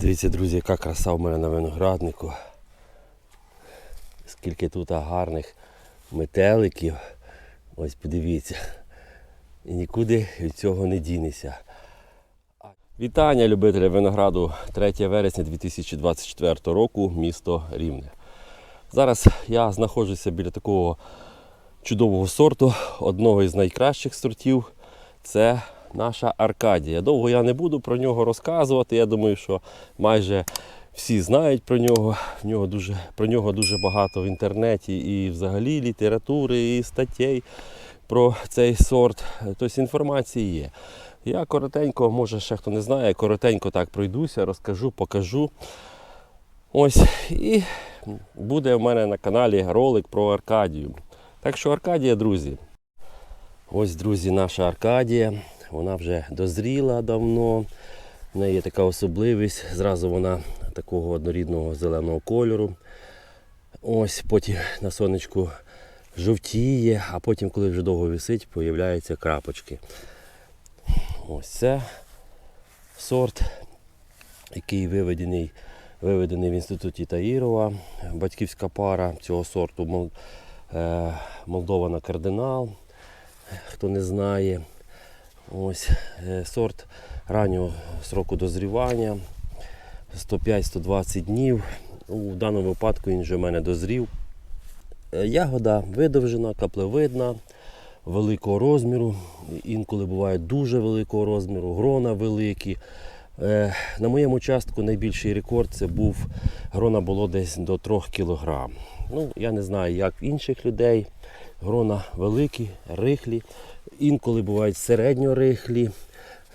Дивіться, друзі, яка краса в мене на винограднику. Скільки тут гарних метеликів. Ось подивіться. І нікуди від цього не дінеся. Вітання, любителі винограду 3 вересня 2024 року, місто Рівне. Зараз я знаходжуся біля такого чудового сорту, одного із найкращих сортів. Це наша Аркадія. Довго я не буду про нього розказувати. Я думаю, що майже всі знають про нього. В нього дуже, про нього дуже багато в інтернеті і взагалі літератури, і статей про цей сорт. Тобто інформації є. Я коротенько, може ще хто не знає, коротенько так пройдуся, розкажу, покажу. Ось і буде в мене на каналі ролик про Аркадію. Так що Аркадія, друзі. Ось, друзі, наша Аркадія. Вона вже дозріла давно. В неї є така особливість. Зразу вона такого однорідного зеленого кольору. Ось потім на сонечку жовтіє, а потім, коли вже довго висить, появляються крапочки. Ось це сорт, який виведений, виведений в інституті Таїрова. Батьківська пара цього сорту е, Молдована кардинал. Хто не знає. Ось е, сорт раннього сроку дозрівання 105-120 днів. У даному випадку він вже в мене дозрів. Е, Ягода видовжена, каплевидна, великого розміру. Інколи буває дуже великого розміру, грона великі. Е, На моєму участку найбільший рекорд це був грона було десь до 3 кг. Ну, я не знаю, як інших людей. Грона великі, рихлі, інколи бувають середньорихлі.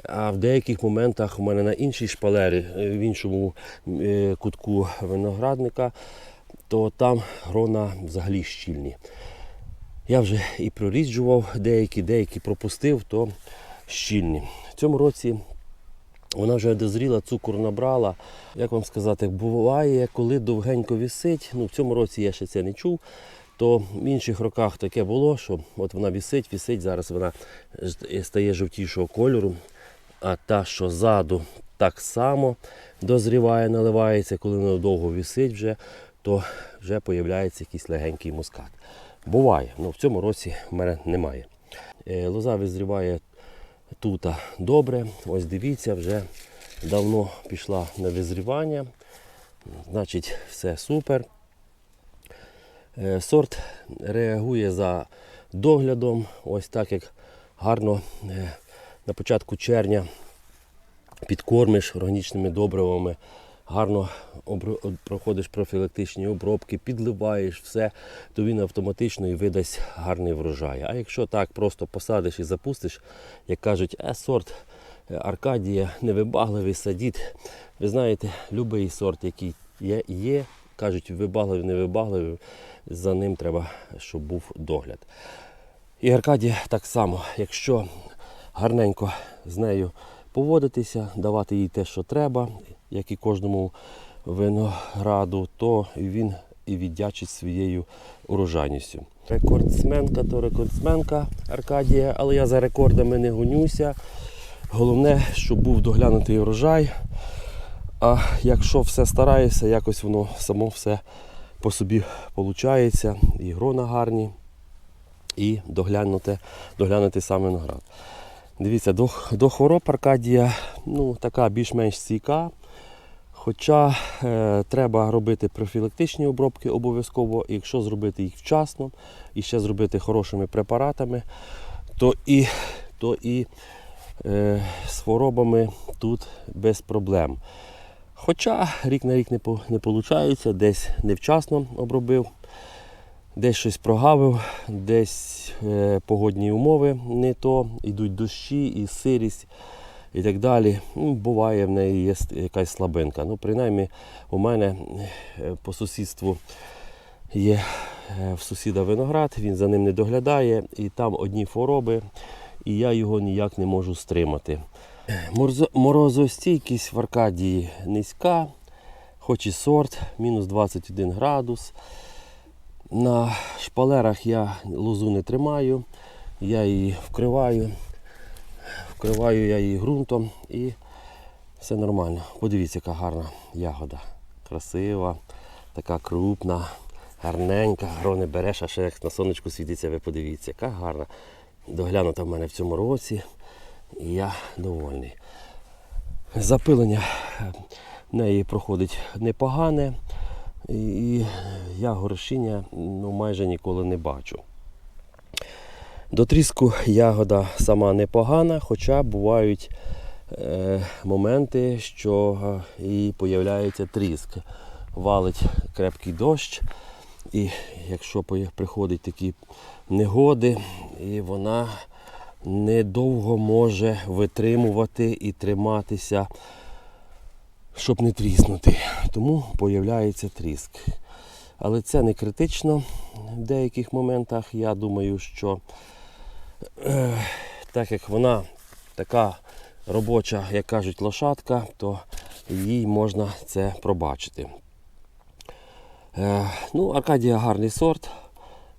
А в деяких моментах у мене на іншій шпалері, е, в іншому е, кутку виноградника, то там грона взагалі щільні. Я вже і проріджував деякі, деякі пропустив, то щільні. В цьому році вона вже дозріла, цукор набрала. Як вам сказати, буває, коли довгенько вісить. Ну, в цьому році я ще це не чув. То в інших роках таке було, що от вона вісить, вісить, зараз вона стає жовтішого кольору. А та, що ззаду, так само дозріває, наливається, коли вона довго вісить вже, то вже з'являється якийсь легенький мускат. Буває, але в цьому році в мене немає. Е, Лоза визріває тут добре. Ось дивіться, вже давно пішла на визрівання. Значить, все супер. Е, Сорт реагує за доглядом, ось так як гарно е, на початку червня підкормиш органічними добривами, гарно проходиш профілактичні обробки, підливаєш все, то він автоматично і видасть гарний врожай. А якщо так просто посадиш і запустиш, як кажуть, е, сорт е, Аркадія невибагливий садіть. Ви знаєте, будь-який сорт, який є, є, кажуть, вибагливий, невибагливий, за ним треба, щоб був догляд. І Аркадія так само, якщо гарненько з нею поводитися, давати їй те, що треба, як і кожному винограду, то він і віддячить своєю урожайністю. Рекордсменка то рекордсменка Аркадія, але я за рекордами не гонюся. Головне, щоб був доглянутий урожай. А якщо все стараєшся, якось воно само все по собі виходить. І грона гарні, і доглянути, доглянути сам виноград. Дивіться, до, до хвороб Аркадія ну, така більш-менш стійка. Хоча е, треба робити профілактичні обробки обов'язково, і якщо зробити їх вчасно і ще зробити хорошими препаратами, то і, то і е, з хворобами тут без проблем. Хоча рік на рік не, не виходить, десь невчасно обробив, десь щось прогавив, десь е, погодні умови не то, йдуть дощі і сирість і так далі. Ну, буває в неї є якась слабинка. Ну, принаймні, у мене е, по сусідству є е, в сусіда виноград, він за ним не доглядає, і там одні хвороби, і я його ніяк не можу стримати. Морозостійкість в Аркадії низька, хоч і сорт, мінус 21 градус. На шпалерах я лозу не тримаю, я її вкриваю, вкриваю я її ґрунтом і Все нормально. Подивіться, яка гарна ягода. Красива, така крупна, гарненька. Грони береш, а ще як на сонечку світиться, ви подивіться, яка гарна. Доглянута в мене в цьому році. І я довольний. Запилення е, в неї проходить непогане. І я горшіння ну, майже ніколи не бачу. До тріску ягода сама непогана, хоча бувають е, моменти, що е, і появляється тріск. Валить крепкий дощ, і якщо приходять такі негоди, і вона недовго може витримувати і триматися, щоб не тріснути. Тому появляється тріск. Але це не критично в деяких моментах. Я думаю, що е, так як вона така робоча, як кажуть, лошадка, то їй можна це пробачити. Е, ну, Аркадія гарний сорт.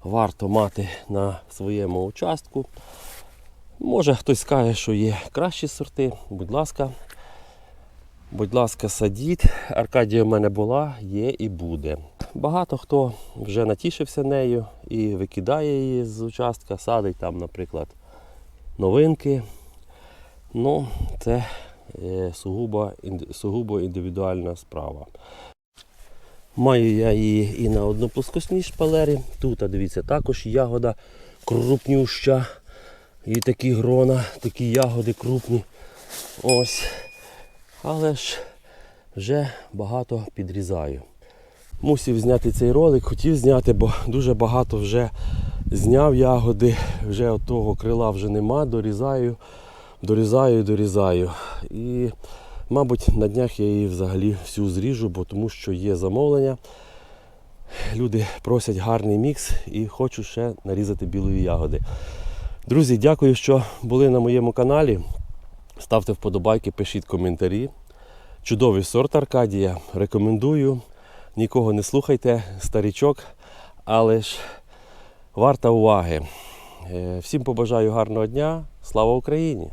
Варто мати на своєму участку. Може хтось скаже, що є кращі сорти. Будь ласка, будь ласка, садіть. Аркадія в мене була, є і буде. Багато хто вже натішився нею і викидає її з участка, садить там, наприклад, новинки. Ну, це е, сугубо, сугубо індивідуальна справа. Маю я її і на одноплоскосній шпалері. Тут, а дивіться, також ягода крупнюща. І такі грона, такі ягоди крупні. Ось. Але ж вже багато підрізаю. Мусив зняти цей ролик, хотів зняти, бо дуже багато вже зняв ягоди, вже от того крила вже нема, дорізаю, дорізаю, дорізаю. І, мабуть, на днях я її взагалі всю зріжу, бо тому що є замовлення. Люди просять гарний мікс і хочу ще нарізати білої ягоди. Друзі, дякую, що були на моєму каналі. Ставте вподобайки, пишіть коментарі. Чудовий сорт Аркадія. Рекомендую. Нікого не слухайте, старічок, але ж варта уваги. Е, Всім побажаю гарного дня. Слава Україні!